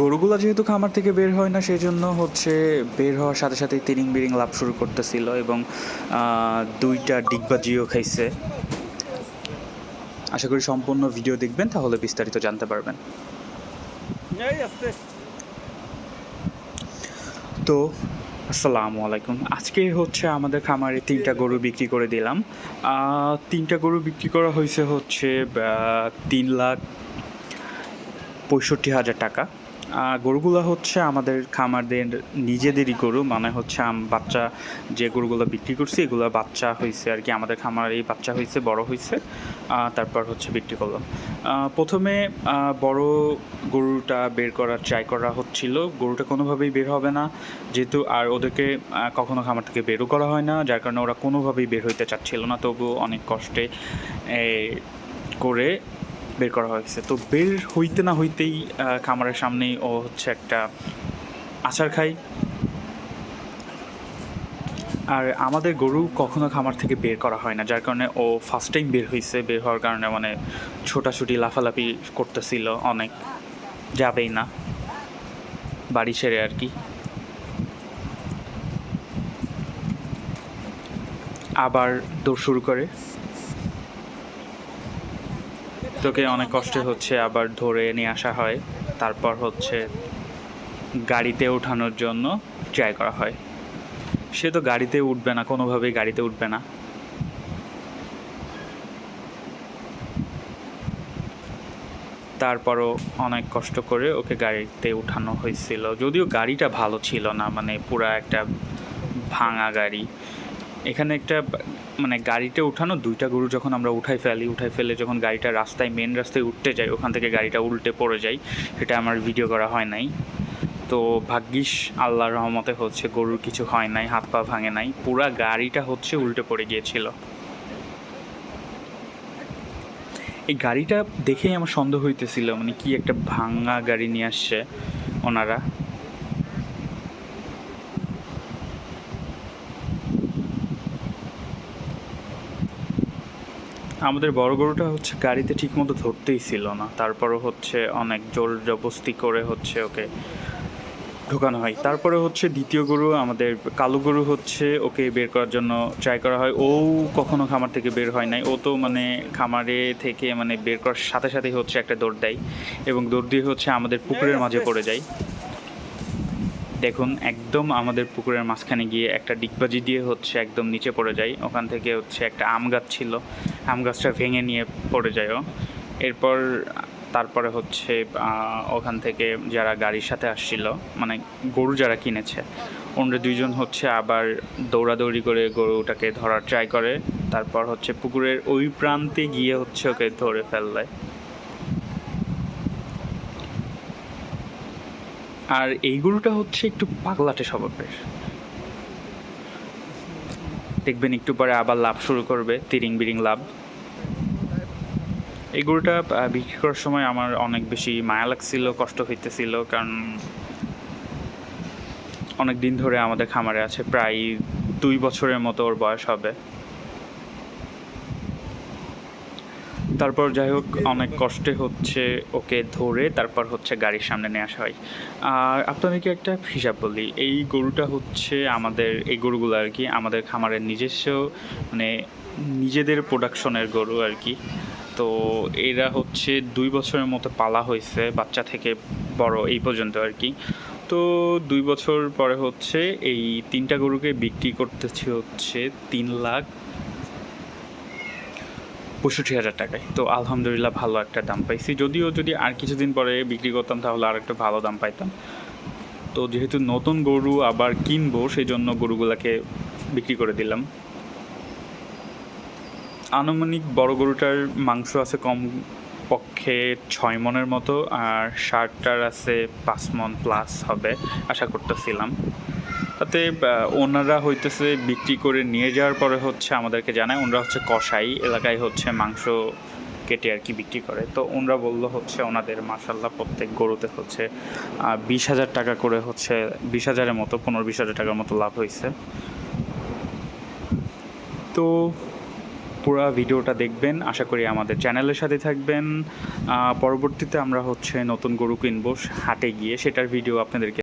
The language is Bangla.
গরুগুলো যেহেতু খামার থেকে বের হয় না সেই জন্য হচ্ছে বের হওয়ার সাথে সাথেই তিরিং বিরিং লাভ শুরু করতেছিল এবং দুইটা ডিগবাজিও খাইছে। আশা করি সম্পূর্ণ ভিডিও দেখবেন তাহলে বিস্তারিত জানতে পারবেন। তো আসসালামু আলাইকুম। আজকে হচ্ছে আমাদের খামারে তিনটা গরু বিক্রি করে দিলাম। তিনটা গরু বিক্রি করা হয়েছে হচ্ছে তিন লাখ পঁয়ষট্টি হাজার টাকা। গরুগুলো হচ্ছে আমাদের খামারদের নিজেদেরই গরু মানে হচ্ছে আম, বাচ্চা যে গরুগুলো বিক্রি করছি, এগুলো বাচ্চা হয়েছে আর কি, আমাদের খামারেই বাচ্চা হয়েছে বড় হয়েছে তারপর হচ্ছে বিক্রি করলাম। প্রথমে বড় গরুটা বের করার ট্রাই করা হচ্ছিল, গরুটা কোনোভাবেই বের হবে না, যেহেতু আর ওদেরকে কখনো খামার থেকে বেরও করা হয় না, যার কারণে ওরা কোনোভাবেই বের হইতে চাচ্ছিল না, তবুও অনেক কষ্টে করে বের করা হয়েছে। তো বের হইতে না হইতেই খামারের সামনেই ও হচ্ছে একটা আচার খাই আর আমাদের গরু কখনো খামার থেকে বের করা হয় না, যার কারণে ও ফার্স্ট টাইম বের হয়েছে বের হওয়ার কারণে মানে ছোটাছুটি, লাফালাফি করতেছিল অনেক, যাবেই না। বাড়ি ছেড়ে আর কি। আবার দৌড় শুরু করে। তোকে অনেক কষ্টে হচ্ছে আবার ধরে নিয়ে আসা হয়। তারপর হচ্ছে গাড়িতে ওঠানোর জন্য ট্রাই করা হয়। সে তো গাড়িতে উঠবে না, কোনোভাবেই গাড়িতে উঠবে না। তারপরও অনেক কষ্ট করে ওকে গাড়িতে উঠানো হয়েছিল। যদিও গাড়িটা ভালো ছিল না মানে পুরা একটা ভাঙা গাড়ি। এখানে একটা মানে গাড়িতে উঠানো, দুইটা গরু যখন আমরা উঠাই ফেলি, উঠাই ফেলে যখন গাড়িটা রাস্তায় মেন রাস্তায় উঠতে যাই, ওখান থেকে গাড়িটা উল্টে পড়ে যায়, সেটা আমার ভিডিও করা হয় নাই। তো ভাগ্যিস আল্লাহর রহমতে হচ্ছে গরুর কিছু হয় নাই, হাত পা ভাঙে নাই, পুরা গাড়িটা হচ্ছে উল্টে পড়ে গিয়েছিল। এই গাড়িটা দেখেই আমার সন্দেহ হইতেছিল মানে কি একটা ভাঙা গাড়ি নিয়ে আসছে ওনারা। আমাদের বড় গরুটা হচ্ছে গাড়িতে ঠিকমতো ধরতেই ছিল না। তারপরও হচ্ছে অনেক জোর জবস্তি করে হচ্ছে ওকে ঢোকানো হয়। তারপরে হচ্ছে দ্বিতীয় গরু, আমাদের কালো গরু হচ্ছে ওকে বের করার জন্য ট্রাই করা হয়। ও কখনো খামার থেকে বের হয় নাই। ও তো মানে খামারে থেকে মানে বের করার সাথে সাথেই হচ্ছে একটা দৌড় দেয় এবং দৌড় দিয়ে হচ্ছে আমাদের পুকুরের মাঝে পড়ে যায়। দেখুন, একদম আমাদের পুকুরের মাঝখানে গিয়ে একটা ডিগবাজি দিয়ে হচ্ছে একদম নিচে পড়ে যায়। ওখান থেকে হচ্ছে একটা আম গাছ ছিল, আম গাছটা ভেঙে নিয়ে পড়ে যায় ও। এরপর তারপরে হচ্ছে ওখান থেকে যারা গাড়ির সাথে আসছিল মানে গরু যারা কিনেছে, ওনারা দুইজন হচ্ছে আবার দৌড়াদৌড়ি করে গরুটাকে ধরার ট্রাই করে। তারপর হচ্ছে পুকুরের ওই প্রান্তে গিয়ে হচ্ছে ওকে ধরে ফেললে। আর এই গরুটা হচ্ছে একটু পাগলাটে স্বভাবের দেখবেন একটু পরে আবার লাভ শুরু করবে, তিরিং বিরিং লাভ। এই গরুটা বিক্রি করার সময় আমার অনেক বেশি মায়া লাগছিল, কষ্ট হইতেছিল, কারণ অনেক দিন ধরে আমাদের খামারে আছে, প্রায় দুই বছরের মতো ওর বয়স হবে। তারপর যাই হোক, অনেক কষ্টে হচ্ছে ওকে ধরে তারপর হচ্ছে গাড়ির সামনে নিয়ে আসা হয়। আর আপনাদেরকে একটা হিসাব বলি, এই গরুটা হচ্ছে আমাদের, এই গরুগুলো আর কি আমাদের খামারের নিজস্ব মানে নিজেদের প্রোডাকশনের গরু আর কি। তো এরা হচ্ছে দুই বছরের মতো পালা হয়েছে, বাচ্চা থেকে বড় এই পর্যন্ত আর কি। তো দুই বছর পরে হচ্ছে এই তিনটা গরুকে বিক্রি করতেছি হচ্ছে তিন লাখ পঁয়ষট্টি হাজার টাকায়। তো আলহামদুলিল্লাহ ভালো একটা দাম পাইছি। যদিও যদি আর কিছুদিন পরে বিক্রি করতাম তাহলে আর একটা ভালো দাম পাইতাম। তো যেহেতু নতুন গরু আবার কিনবো সেই জন্য গরুগুলাকে বিক্রি করে দিলাম। আনুমানিক বড় গরুটার মাংস আছে কম পক্ষে ছয় মনের মতো, আর শার্টটার আছে পাঁচ মন প্লাস হবে, আশা করতেছিলাম। তাতে ওনারা হইতেছে বিক্রি করে নিয়ে যাওয়ার পরে হচ্ছে আমাদেরকে জানায়, ওনারা হচ্ছে কষাই এলাকায় হচ্ছে মাংস কেটে আর কি বিক্রি করে। তো ওনারা বলল হচ্ছে ওনাদের মাসাল্লাহ প্রত্যেক গরুতে হচ্ছে বিশ হাজার টাকা করে হচ্ছে, বিশ হাজারের মতো, পনেরো বিশ হাজার টাকার মতো লাভ হয়েছে তো পুরো ভিডিওটা দেখবেন, আশা করি আমাদের চ্যানেলের সাথে থাকবেন। পরবর্তীতে আমরা হচ্ছে নতুন গরু কিনবো হাটে গিয়ে, সেটার ভিডিও আপনাদেরকে